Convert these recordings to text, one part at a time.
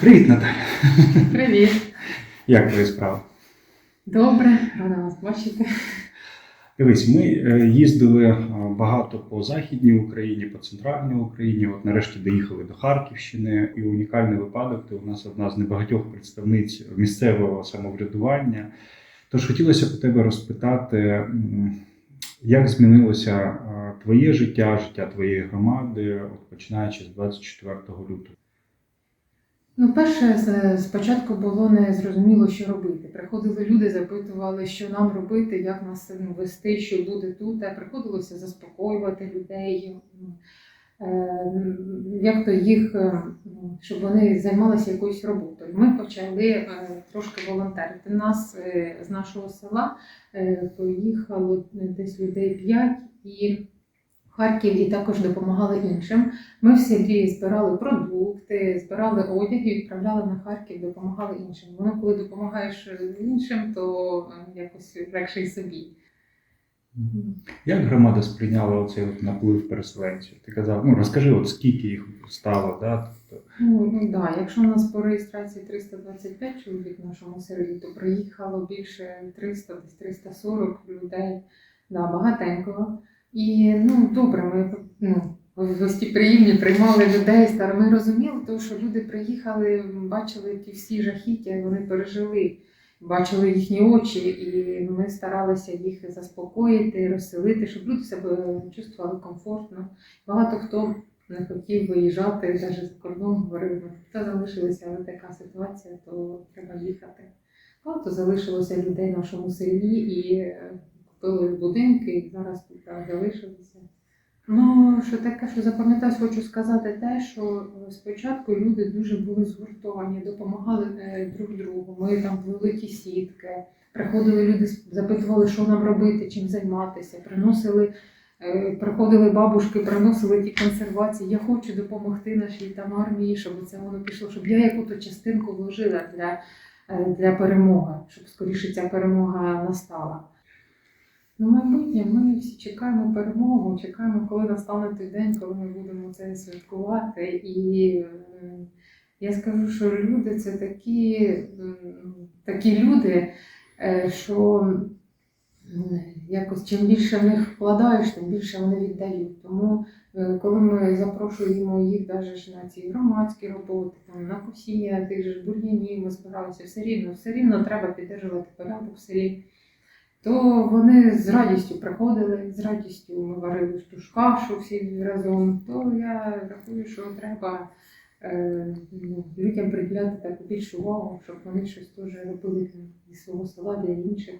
Привіт, Наталя. Привіт. Як твої справи? Добре, рада вас бачити. Дивись, ми е, їздили е, багато по Західній Україні, по центральній Україні. От нарешті доїхали до Харківщини, і унікальний випадок. Ти у нас одна з небагатьох представниць місцевого самоврядування. Тож хотілося б тебе розпитати, як змінилося е, твоє життя, життя твоєї громади, от починаючи з 24 лютого. Ну, перше, спочатку було не зрозуміло, що робити. Приходили люди, запитували, що нам робити, як нас ну, вести, що буде тут. Приходилося заспокоювати людей, е, як то їх, е, щоб вони займалися якоюсь роботою. Ми почали е, трошки волонтерити. Нас з нашого села поїхало десь людей 5 і в Харків і також допомагали іншим. Ми в селі збирали продукти, збирали одяг і відправляли на Харків, допомагали іншим. Воно, коли допомагаєш іншим, то е, якось легше й собі. Як громада сприйняла оцей от наплив переселенців? Ти казав, ну розкажи, от скільки їх стало, да? Тобто, Ну, ну да, якщо у нас по реєстрації 325 чоловік в нашому селі, то приїхало більше 300, десь 340 людей. Да, багатенько. І ну добре, ми ну, гостеприємні приймали людей, стар- ми розуміли, тому що люди приїхали, бачили ті всі жахіття, вони пережили, бачили їхні очі, і ми старалися їх заспокоїти, розселити, щоб люди себе чувствували комфортно. Багато хто не хотів виїжджати, навіть за кордон говорив, «Ну, та залишилася але така ситуація, то треба їхати. Багато залишилося людей в нашому селі і купили будинки, і зараз тут залишилися. Ну, що таке, що запам'ятати, хочу сказати те, що е, спочатку люди дуже були згуртовані, допомагали е, друг другу. Ми там ті сітки, приходили люди, запитували, що нам робити, чим займатися, приносили Е, Приходили бабушки, приносили ті консервації. Я хочу допомогти нашій там армії, щоб це воно пішло, щоб я яку-то частинку вложила для, для перемоги, щоб скоріше ця перемога настала. Ну, майбутнє, ми всі чекаємо перемогу, чекаємо, коли настане той день, коли ми будемо це святкувати. І е, я скажу, що люди це такі, такі люди, е, що якось чим більше в них вкладаєш, тим більше вони віддають. Тому е, коли ми запрошуємо їх навіть на ці громадські роботи, там, на косіння тих же бур'янів, ми збиралися, все рівно, все рівно треба підтримувати порядок в селі. То вони з радістю приходили, з радістю варили ту ж кашу всі разом. То я рахую, що треба е, ну, людям приділяти таку більшу увагу, щоб вони щось теж робили зі свого села для інших.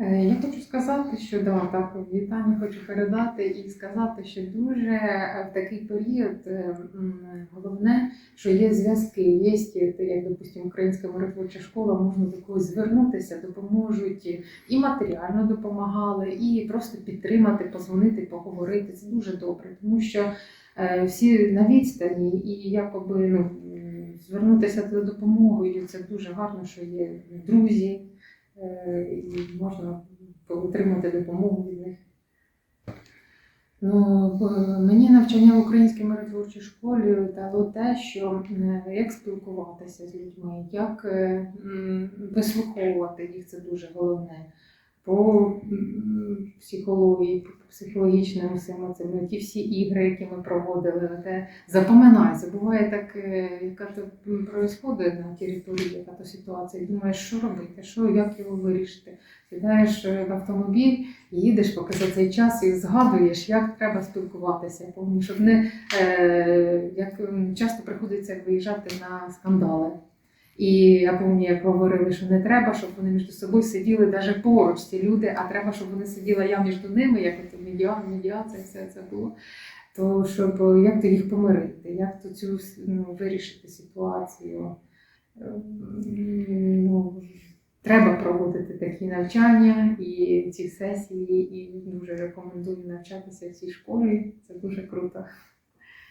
Е, Я хочу сказати, що да, так, вітання хочу передати і сказати, що дуже е, в такий період е, головне, що є зв'язки, є, як, допустимо, українська миротворча школа, можна до когось звернутися, допоможуть і матеріально допомагали, і просто підтримати, позвонити, поговорити. Це дуже добре, тому що е, всі на відстані і якоби ну, звернутися за допомогою. Це дуже гарно, що є друзі е, і можна отримати допомогу від них. Ну, мені навчання в українській миротворчій школі дало те, що як спілкуватися з людьми, як е, вислуховувати їх, це дуже головне. По психології, по психологічним всім цим, ті всі ігри, які ми проводили, де запоминайся. Буває так, е, яка то происходить на території, яка то ситуація, думаєш, що робити, що, як його вирішити. Сідаєш е, в автомобіль, їдеш поки за цей час і згадуєш, як треба спілкуватися. Щоб не е, як часто приходиться виїжджати на скандали. І я пам'ятаю, як говорили, що не треба, щоб вони між собою сиділи навіть поруч ці люди, а треба, щоб вони сиділа я між ними, як от медіа, медіація, все це було. То щоб як то їх помирити, як то цю ну, вирішити ситуацію. Ем, Ну, треба проводити такі навчання і ці сесії, і дуже рекомендую навчатися в цій школі. Це дуже круто.